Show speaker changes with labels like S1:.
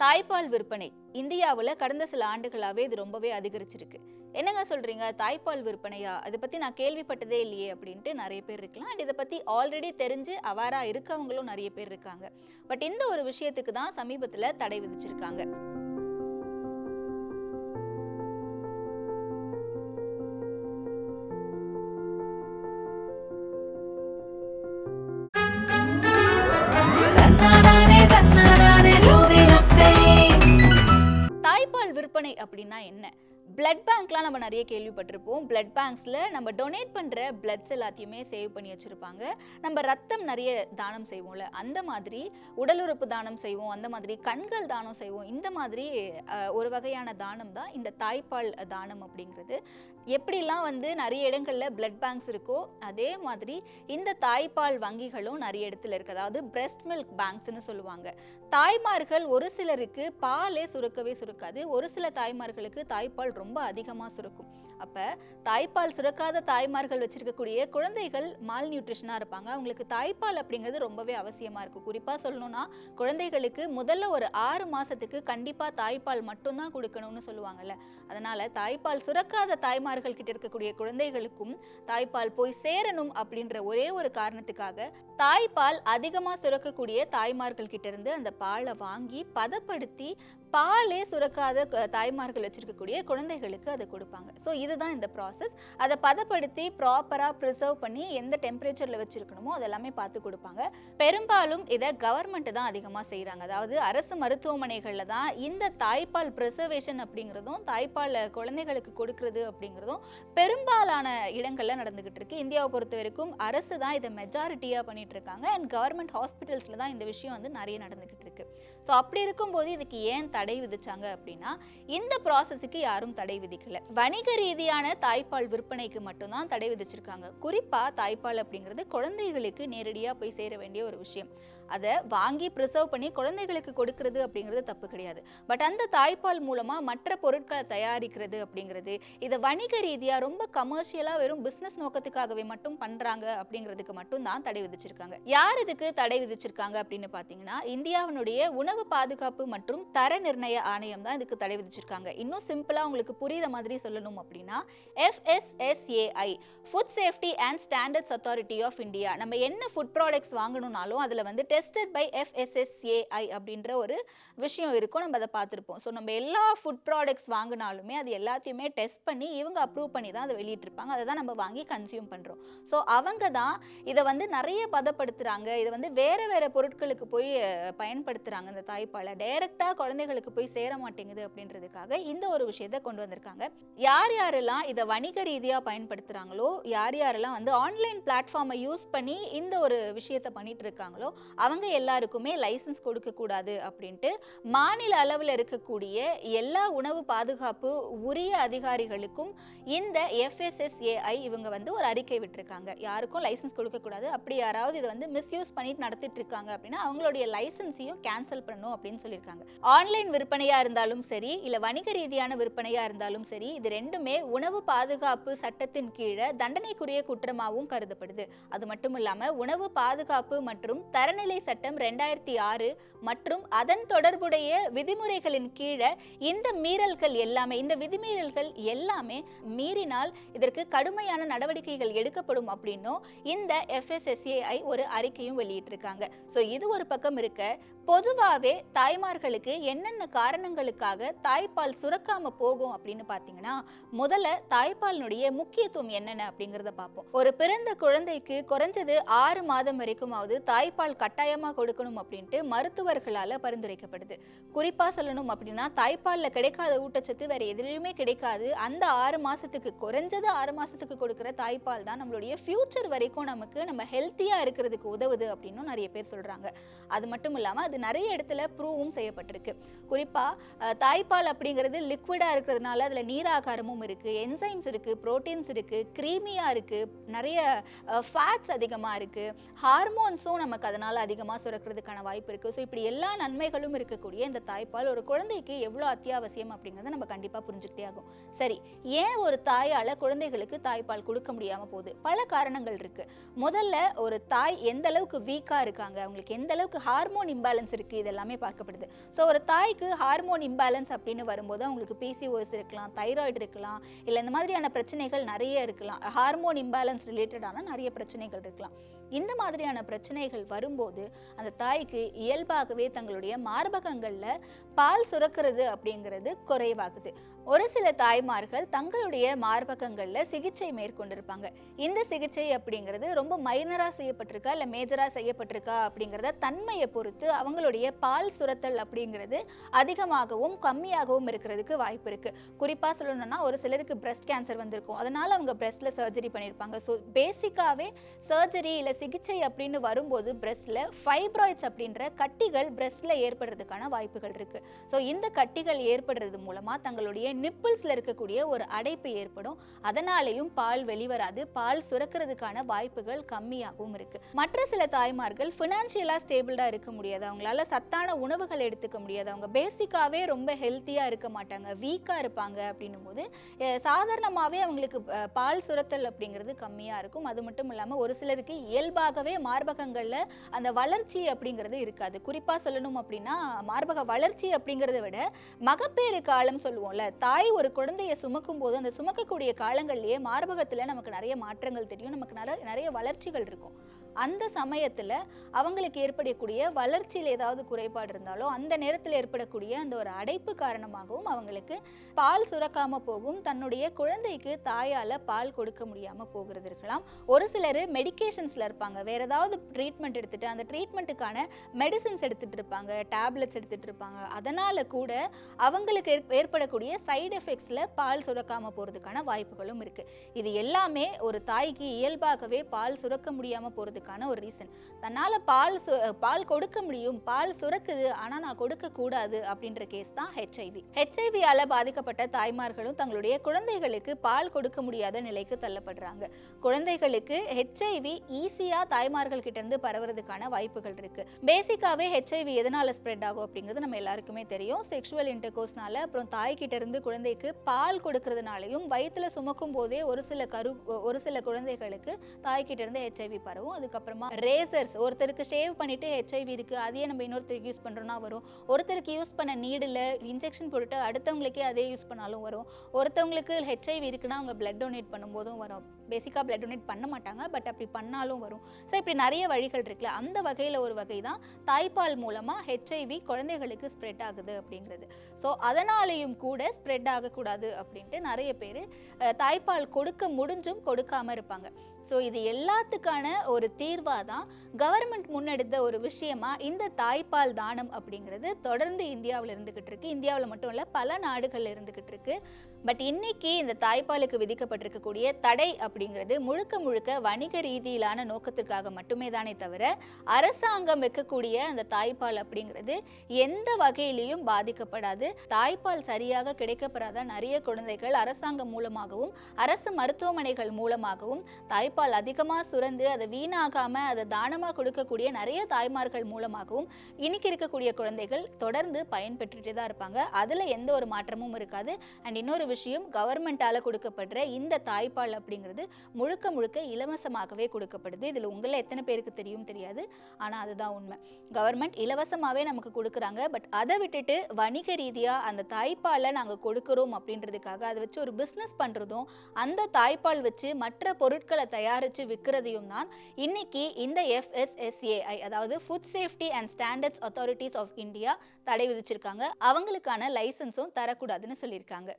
S1: தாய்ப்பால் விற்பனை. இந்தியாவில் கடந்த சில ஆண்டுகளாகவே இது ரொம்பவே அதிகரிச்சிருக்கு. என்னங்க சொல்கிறீங்க தாய்ப்பால் விற்பனையா? அதை பற்றி நான் கேள்விப்பட்டதே இல்லையே அப்படின்ட்டு நிறைய பேர் இருக்கலாம். அண்ட் இதை பற்றி ஆல்ரெடி தெரிஞ்சு அவாராக இருக்கவங்களும் நிறைய பேர் இருக்காங்க. பட் இந்த ஒரு விஷயத்துக்கு தான் சமீபத்தில் தடை விதிச்சிருக்காங்க. விற்பனை அப்படின்னா என்ன? பிளட் பேங்க்லாம் நம்ம நிறைய கேள்விப்பட்டிருப்போம். பிளட் பேங்க்ஸில் நம்ம டொனேட் பண்ணுற பிளட்ஸ் எல்லாத்தையுமே சேவ் பண்ணி வச்சுருப்பாங்க. நம்ம ரத்தம் நிறைய தானம் செய்வோம்ல அந்த மாதிரி உடல் உறுப்பு தானம் செய்வோம் அந்த மாதிரி கண்கள் தானம் செய்வோம். இந்த மாதிரி ஒரு வகையான தானம் தான் இந்த தாய்ப்பால் தானம் அப்படிங்கிறது. எப்படிலாம் வந்து நிறைய இடங்களில் பிளட் பேங்க்ஸ் இருக்கோ அதே மாதிரி இந்த தாய்ப்பால் வங்கிகளும் நிறைய இடத்துல இருக்குது அதாவது breast மில்க் பேங்க்ஸ்னு சொல்லுவாங்க. தாய்மார்கள் ஒரு சிலருக்கு பாலே சுரக்கவே சுரக்காது. ஒரு சில தாய்மார்களுக்கு தாய்ப்பால் ரொம்ப அதிகமாக சுரக்கும். அப்போ தாய்ப்பால் சுரக்காத தாய்மார்கள் வச்சுருக்கக்கூடிய குழந்தைகள் மால் நியூட்ரிஷனாக இருப்பாங்க. அவங்களுக்கு தாய்ப்பால் அப்படிங்கிறது ரொம்பவே அவசியமாக இருக்கும் குறிப்பாக சொல்லணும்னா குழந்தைகளுக்கு முதல்ல ஒரு ஆறு மாதத்துக்கு கண்டிப்பாக தாய்ப்பால் மட்டும்தான் கொடுக்கணும்னு சொல்லுவாங்கல்ல. அதனால் தாய்ப்பால் சுரக்காத தாய்மார்கள் கிட்ட இருக்கக்கூடிய குழந்தைகளுக்கும் தாய்ப்பால் போய் சேரணும் அப்படின்ற ஒரே ஒரு காரணத்துக்காக தாய்ப்பால் அதிகமாக சுரக்கக்கூடிய தாய்மார்கள் கிட்ட இருந்து அந்த பாலை வாங்கி பதப்படுத்தி பாலே சுரக்காத தாய்மார்கள் வச்சிருக்கக்கூடிய குழந்தைகளுக்கு அதை கொடுப்பாங்க. ஸோ இதுதான் இந்த ப்ராசஸ் அதை பதப்படுத்தி ப்ராப்பராக ப்ரிசர்வ் பண்ணி எந்த டெம்பரேச்சரில் வச்சிருக்கணுமோ அதெல்லாமே பார்த்து கொடுப்பாங்க. பெரும்பாலும் இதை கவர்மெண்ட் தான் அதிகமாக செய்கிறாங்க அதாவது அரசு மருத்துவமனைகளில் தான் இந்த தாய்ப்பால் ப்ரிசர்வேஷன் அப்படிங்கிறதும் தாய்ப்பால் குழந்தைகளுக்கு கொடுக்கறது அப்படிங்கிறதும் பெரும்பாலான இடங்களில் நடந்துகிட்டு இருக்கு. இந்தியாவை பொறுத்த வரைக்கும் அரசு தான் இதை மெஜாரிட்டியாக பண்ணிட்டு இருக்காங்க. அண்ட் கவர்மெண்ட் ஹாஸ்பிட்டல்ஸில் தான் இந்த விஷயம் வந்து நிறைய நடந்துகிட்டு இருக்கு. ஸோ அப்படி இருக்கும்போது இதுக்கு ஏன் தடை விதிச்சாங்க அப்படின்னா இந்த ப்ராசஸுக்கு யாரும் தடை விதிக்கல. வணிக ரீதியான தாய்ப்பால் விற்பனைக்கு மட்டும்தான் தடை விதிச்சிருக்காங்க. குறிப்பா தாய்ப்பால் அப்படிங்கிறது குழந்தைகளுக்கு நேரடியாக போய் சேர வேண்டிய ஒரு விஷயம். அதை வாங்கி ப்ரிசர்வ் பண்ணி குழந்தைகளுக்கு கொடுக்கறது அப்படிங்கிறது தப்பு கிடையாது. பட் அந்த தாய்ப்பால் மூலமா மற்ற பொருட்களை தயாரிக்கிறது அப்படிங்கிறது இதை வணிக ரீதியாக ரொம்ப கமர்ஷியலாக வெறும் பிஸ்னஸ் நோக்கத்துக்காகவே மட்டும் பண்ணுறாங்க அப்படிங்கிறதுக்கு மட்டும் தான் தடை விதிச்சிருக்காங்க. யார் இதுக்கு தடை விதிச்சிருக்காங்க அப்படின்னு பார்த்தீங்கன்னா இந்தியாவினுடைய உணவு பாதுகாப்பு மற்றும் தர நிர்ணய ஆணையம் தான் இதுக்கு தடை விதிச்சிருக்காங்க. இன்னும் சிம்பிளாக உங்களுக்கு புரியுற மாதிரி சொல்லணும் அப்படின்னா FSSAI food safety and standards authority of India நம்ம என்ன ஃபுட் ப்ராடக்ட்ஸ் வாங்கணும்னாலும் அதில் வந்து டெஸ்டட் பை எஃப்எஸ்எஸ்ஏஐ அப்படின்ற ஒரு விஷயம் இருக்கும். நம்ம அதை பார்த்துருப்போம். ஸோ நம்ம எல்லா ஃபுட் ப்ராடக்ட்ஸ் வாங்கினாலுமே அது எல்லாத்தையுமே டெஸ்ட் பண்ணி இவங்க அப்ரூவ் பண்ணி தான் அதை வெளியிட்டிருப்பாங்க. அதை தான் நம்ம வாங்கி கன்சியூம் பண்ணுறோம் ஸோ அவங்க தான் இதை வந்து நிறைய பதப்படுத்துகிறாங்க இதை வந்து வேறு வேறு பொருட்களுக்கு போய் பயன்படுத்துகிறாங்க இந்த தாய்ப்பாலை. டைரெக்டாக குழந்தைகளுக்கு போய் சேர மாட்டேங்குது அப்படின்றதுக்காக இந்த ஒரு விஷயத்தை கொண்டு வந்திருக்காங்க. யார் யாரெல்லாம் இதை வணிக ரீதியாக பயன்படுத்துகிறாங்களோ யார் யாரெல்லாம் வந்து ஆன்லைன் பிளாட்ஃபார்மை யூஸ் பண்ணி இந்த ஒரு விஷயத்தை பண்ணிட்டு இருக்காங்களோ அவங்க எல்லாருக்குமே லைசன்ஸ் கொடுக்கக்கூடாது அப்படின்ட்டு மாநில அளவில் இருக்கக்கூடிய எல்லா உணவு பாதுகாப்பு உரிய அதிகாரிகளுக்கும் இந்த எஃப்எஸ்எஸ்ஏஐ இவங்க வந்து ஒரு அறிக்கை விட்டிருக்காங்க. யாருக்கும் லைசன்ஸ் கொடுக்கக்கூடாது அப்படி யாராவது இதை வந்து மிஸ்யூஸ் பண்ணிட்டு நடத்திட்டு இருக்காங்க அப்படின்னா அவங்களுடைய லைசன்ஸையும் கேன்சல் பண்ணணும் அப்படின்னு சொல்லியிருக்காங்க. ஆன்லைன் விற்பனையாக இருந்தாலும் சரி இல்லை வணிக ரீதியான விற்பனையாக இருந்தாலும் சரி இது ரெண்டுமே உணவு பாதுகாப்பு சட்டத்தின் கீழே தண்டனைக்குரிய குற்றமாகவும் கருதப்படுது. அது மட்டும் இல்லாமல் உணவு பாதுகாப்பு மற்றும் தரநிலை சட்டம் ரெண்டாயிரத்தி ஆறு மற்றும் அதன் தொடர்புடைய விதிமுறைகளின் கீழே இந்த மீறல்கள் எல்லாமே இந்த விதிமீறல்கள் எல்லாமே மீறினால் இதற்கு கடுமையான நடவடிக்கைகள் எடுக்கப்படும் அப்படின்னும் இந்த எஃப்எஸ்எஸ்ஏஐ ஒரு அறிக்கையும் வெளியிட்டிருக்காங்க. ஸோ இது ஒரு பக்கம் இருக்க பொதுவாகவே தாய்மார்களுக்கு என்னென்ன காரணங்களுக்காக தாய்ப்பால் சுரக்காம போகும் அப்படின்னு பார்த்தீங்கன்னா முதல்ல தாய்ப்பாலினுடைய முக்கியத்துவம் என்னென்ன அப்படிங்கிறத பார்ப்போம் ஒரு பிறந்த குழந்தைக்கு குறைஞ்சது ஆறு மாதம் வரைக்குமாவது தாய்ப்பால் கட்டாயமாக கொடுக்கணும் அப்படின்ட்டு மருத்துவர்களால் பரிந்துரைக்கப்படுது. குறிப்பாக சொல்லணும் அப்படின்னா தாய்ப்பாலில் கிடைக்காத ஊட்டச்சத்து வேற எதுலையுமே கிடைக்காது. அந்த ஆறு மாதத்துக்கு குறைஞ்சது ஆறு மாதத்துக்கு கொடுக்குற தாய்ப்பால் தான் நம்மளுடைய ஃப்யூச்சர் வரைக்கும் நமக்கு நம்ம ஹெல்த்தியாக இருக்கிறதுக்கு உதவுது அப்படின்னும் நிறைய பேர் சொல்கிறாங்க அது மட்டும் இல்லாமல் அது நிறைய இடத்துல ப்ரூவும் செய்யப்பட்டிருக்கு. குறிப்பாக தாய்ப்பால் அப்படிங்கிறது லிக்விடாக இருக்கிறதுனால அதில் நீராகாரமும் இருக்குது என்சைம்ஸ் இருக்குது ப்ரோட்டீன்ஸ் இருக்குது க்ரீமியாக இருக்குது நிறைய ஃபேட்ஸ் அதிகமாக இருக்குது ஹார்மோன்ஸும் நமக்கு அதனால் அதிகமாக சுரக்கிறதுக்கான வாய்ப்பு இருக்குது ஸோ இப்படி எல்லா நன்மைகளும் இருக்கக்கூடிய இந்த தாய்ப்பால் ஒரு குழந்தைக்கு எவ்வளோ அத்தியாவசியம் அப்படிங்கிறத நம்ம கண்டிப்பாக புரிஞ்சுக்கிட்டே ஆகும். சரி ஏன் ஒரு தாயால் குழந்தைகளுக்கு தாய்ப்பால் கொடுக்க முடியாமல் போகுது. பல காரணங்கள் இருக்கு. முதல்ல ஒரு தாய் எந்த அளவுக்கு வீக்காக இருக்காங்க அவங்களுக்கு எந்த அளவுக்கு ஹார்மோன் இம்பேலன்ஸ் இருக்கு இதெல்லாமே பார்க்கப்படுது. ஸோ ஒரு தாய்க்கு ஹார்மோன் இம்பேலன்ஸ் அப்படின்னு வரும்போது அவங்களுக்கு பிசிஓஎஸ் இருக்கலாம் தைராய்டு இருக்கலாம் இல்லை இந்த மாதிரியான பிரச்சனைகள் நிறைய இருக்கலாம். ஹார்மோன் இம்பேலன்ஸ் ரிலேட்டடான நிறைய பிரச்சனைகள் இருக்கலாம். இந்த மாதிரியான பிரச்சனைகள் வரும்போது அந்த தாய்க்கு இயல்பாகவே தங்களுடைய மார்பகங்களில் பால் சுரக்கிறது அப்படிங்கிறது குறைவாகுது. ஒரு சில தாய்மார்கள் தங்களுடைய மார்பகங்களில் சிகிச்சை மேற்கொண்டிருப்பாங்க. இந்த சிகிச்சை அப்படிங்கிறது ரொம்ப மைனராக செய்யப்பட்டிருக்கா? இல்லை மேஜராக செய்யப்பட்டிருக்கா? அப்படிங்கிறத தன்மையை பொறுத்து அவங்களுடைய பால் சுரத்தல் அப்படிங்கிறது அதிகமாகவும் கம்மியாகவும் இருக்கிறதுக்கு வாய்ப்பு இருக்குது குறிப்பாக சொல்லணும்னா ஒரு சிலருக்கு பிரஸ்ட் கேன்சர் வந்திருக்கும். அதனால் அவங்க பிரஸ்ட்ல சர்ஜரி பண்ணியிருப்பாங்க ஸோ பேசிக்காகவே சர்ஜரி இல்லை சிகிச்சை அப்படின்னு வரும்போது பிரஸ்ட்ல ஃபைப்ராய்ட்ஸ் அப்படின்ற கட்டிகள் பிரஸ்ட்ல ஏற்படுறதுக்கான வாய்ப்புகள் இருக்குது ஸோ இந்த கட்டிகள் ஏற்படுறது மூலமாக தங்களுடைய நிப்பிள்ஸ்ல இருக்கக்கூடிய ஒரு அடைப்பு ஏற்படும். அதனாலேயும் பால் வெளிவராது. பால் சுரக்கிறதுக்கான வாய்ப்புகள் கம்மியாகவும் இருக்கு. மற்ற சில தாய்மார்கள் ஃபினான்ஷியலாக ஸ்டேபிள்டாக இருக்க முடியாது. அவங்களால சத்தான உணவுகள் எடுத்துக்க முடியாது. அவங்க பேசிக்காகவே ரொம்ப ஹெல்த்தியாக இருக்க மாட்டாங்க. வீக்காக இருப்பாங்க அப்படின்னும் போது சாதாரணமாகவே அவங்களுக்கு பால் சுரத்தல் அப்படிங்கிறது கம்மியாக இருக்கும். அது மட்டும் இல்லாமல் ஒரு சிலருக்கு இயல்பாகவே மார்பகங்களில் அந்த வளர்ச்சி அப்படிங்கிறது இருக்காது. குறிப்பாக சொல்லணும் அப்படின்னா மார்பக வளர்ச்சி அப்படிங்கிறத விட மகப்பேறு காலம் சொல்லுவோம்ல தாய் ஒரு குழந்தையை சுமக்கும் போது அந்த சுமக்கக்கூடிய காலங்கள்லேயே மார்பகத்தில் நமக்கு நிறைய மாற்றங்கள் தெரியும். நமக்கு நிறைய நிறைய வளர்ச்சிகள் இருக்கும். அந்த சமயத்தில் அவங்களுக்கு ஏற்படக்கூடிய வளர்ச்சியில் ஏதாவது குறைபாடு இருந்தாலோ அந்த நேரத்தில் ஏற்படக்கூடிய அந்த ஒரு அடைப்பு காரணமாகவும் அவங்களுக்கு பால் சுரக்காமல் போகும் தன்னுடைய குழந்தைக்கு தாயால் பால் கொடுக்க முடியாமல் போகிறது இருக்கலாம். ஒரு சிலர் மெடிகேஷன்ஸில் இருப்பாங்க. வேற ஏதாவது ட்ரீட்மெண்ட் எடுத்துட்டு அந்த ட்ரீட்மெண்ட்டுக்கான மெடிசின்ஸ் எடுத்துகிட்டு இருப்பாங்க டேப்லெட்ஸ் எடுத்துகிட்டு இருப்பாங்க. அதனால் கூட அவங்களுக்கு ஏற்- ஏற்படக்கூடிய சைடு எஃபெக்ட்ஸில் பால் சுரக்காமல் போகிறதுக்கான வாய்ப்புகளும் இருக்குது இது எல்லாமே ஒரு தாய்க்கு இயல்பாகவே பால் சுரக்க முடியாமல் போகிறதுக்கு போறதுக்கான ஒரு ரீசன் தன்னால் பால் சு பால் கொடுக்க முடியும் பால் சுரக்குது ஆனா நான் கொடுக்க கூடாது அப்படின்ற கேஸ் தான் ஹெச்ஐவி ஹெச்ஐவியால பாதிக்கப்பட்ட தாய்மார்களும் தங்களுடைய குழந்தைகளுக்கு பால் கொடுக்க முடியாத நிலைக்கு தள்ளப்படுறாங்க. குழந்தைகளுக்கு ஹெச்ஐவி ஈஸியாக தாய்மார்கள் கிட்டேருந்து பரவுறதுக்கான வாய்ப்புகள் இருக்கு. பேசிக்காகவே ஹெச்ஐவி எதனால ஸ்ப்ரெட் ஆகும் அப்படிங்கிறது நம்ம எல்லாருக்குமே தெரியும். செக்ஷுவல் இன்டர்கோஸ்னால அப்புறம் தாய்கிட்ட இருந்து குழந்தைக்கு பால் கொடுக்கறதுனாலையும் வயிற்றில் சுமக்கும் போதே ஒரு சில கரு ஒரு சில குழந்தைகளுக்கு தாய்கிட்ட இருந்து ஹெச்ஐவி பரவும். அதுக்கு அதுக்கப்புறமா ரேசர்ஸ் ஒருத்தருக்கு ஷேவ் பண்ணிட்டு ஹெச்ஐவி இருக்கு அதையே நம்ம இன்னொருத்தருக்கு யூஸ் பண்றோம்னா வரும். ஒருத்தருக்கு யூஸ் பண்ண நீடில் இன்ஜெக்ஷன் போட்டுட்டு அடுத்தவங்களுக்கே அதே யூஸ் பண்ணாலும் வரும். ஒருத்தவங்களுக்கு ஹெச்ஐவி இருக்குன்னா அவங்க பிளட் டொனேட் பண்ணும்போதும் வரும். பேசிக்காக பிளட் டொனேட் பண்ண மாட்டாங்க பட் அப்படி பண்ணாலும் வரும். ஸோ இப்படி நிறைய வழிகள் இருக்குல்ல அந்த வகையில் ஒரு வகை தான் தாய்ப்பால் மூலமாக ஹெச்ஐவி குழந்தைகளுக்கு ஸ்ப்ரெட் ஆகுது அப்படிங்கிறது. ஸோ அதனாலேயும் கூட ஸ்ப்ரெட் ஆகக்கூடாது அப்படின்ட்டு நிறைய பேர் தாய்ப்பால் கொடுக்க முடிஞ்சும் கொடுக்காமல் இருப்பாங்க. ஸோ இது எல்லாத்துக்கான ஒரு தீர்வாக தான் கவர்மெண்ட் முன்னெடுத்த ஒரு விஷயமா இந்த தாய்ப்பால் தானம் அப்படிங்கிறது தொடர்ந்து இந்தியாவில் இருந்துக்கிட்டு இருக்கு. இந்தியாவில் மட்டும் இல்லை பல நாடுகள்ல இருந்துக்கிட்டு இருக்கு. பட் இன்னைக்கு இந்த தாய்ப்பாலுக்கு விதிக்கப்பட்டிருக்கக்கூடிய தடை அப்படிங்கிறது முழுக்க முழுக்க வணிக ரீதியிலான நோக்கத்திற்காக மட்டுமே தானே தவிர அரசாங்கம் வைக்கக்கூடிய அந்த தாய்ப்பால் அப்படிங்கிறது எந்த வகையிலையும் பாதிக்கப்படாது. தாய்ப்பால் சரியாக கிடைக்கப்படாத நிறைய குழந்தைகள் அரசாங்கம் மூலமாகவும் அரசு மருத்துவமனைகள் மூலமாகவும் தாய்ப்பால் அதிகமாக சுரந்து அதை வீணாகாமல் அதை தானமாக கொடுக்கக்கூடிய நிறைய தாய்மார்கள் மூலமாகவும் இன்னைக்கு இருக்கக்கூடிய குழந்தைகள் தொடர்ந்து பயன்பெற்றுட்டே தான் இருப்பாங்க. அதில் எந்த ஒரு மாற்றமும் இருக்காது. அண்ட் இன்னொரு விஷயம் கவர்மெண்ட்டால் கொடுக்கப்படுற இந்த தாய்ப்பால் அப்படிங்கிறது முழுக்க முழுக்க இலவசமாகவே கொடுக்கப்படுது. இதில் உங்களை எத்தனை பேருக்கு தெரியும் தெரியாது. ஆனால் அதுதான் உண்மை. கவர்மெண்ட் இலவசமாகவே நமக்கு கொடுக்குறாங்க. பட் அதை விட்டுட்டு வணிக ரீதியாக அந்த தாய்ப்பாலை நாங்கள் கொடுக்குறோம் அப்படின்றதுக்காக அதை வச்சு ஒரு பிஸ்னஸ் பண்ணுறதும் அந்த தாய்ப்பால் வச்சு மற்ற பொருட்களை தயார் தயாரித்து விற்கிறதையும் தான் இன்னைக்கு இந்த எஃப்எஸ்எஸ்ஏஐ அதாவது food safety and standards authorities of India தடை விதிச்சிருக்காங்க. அவங்களுக்கான லைசன்ஸும் தரக்கூடாதுன்னு சொல்லியிருக்காங்க.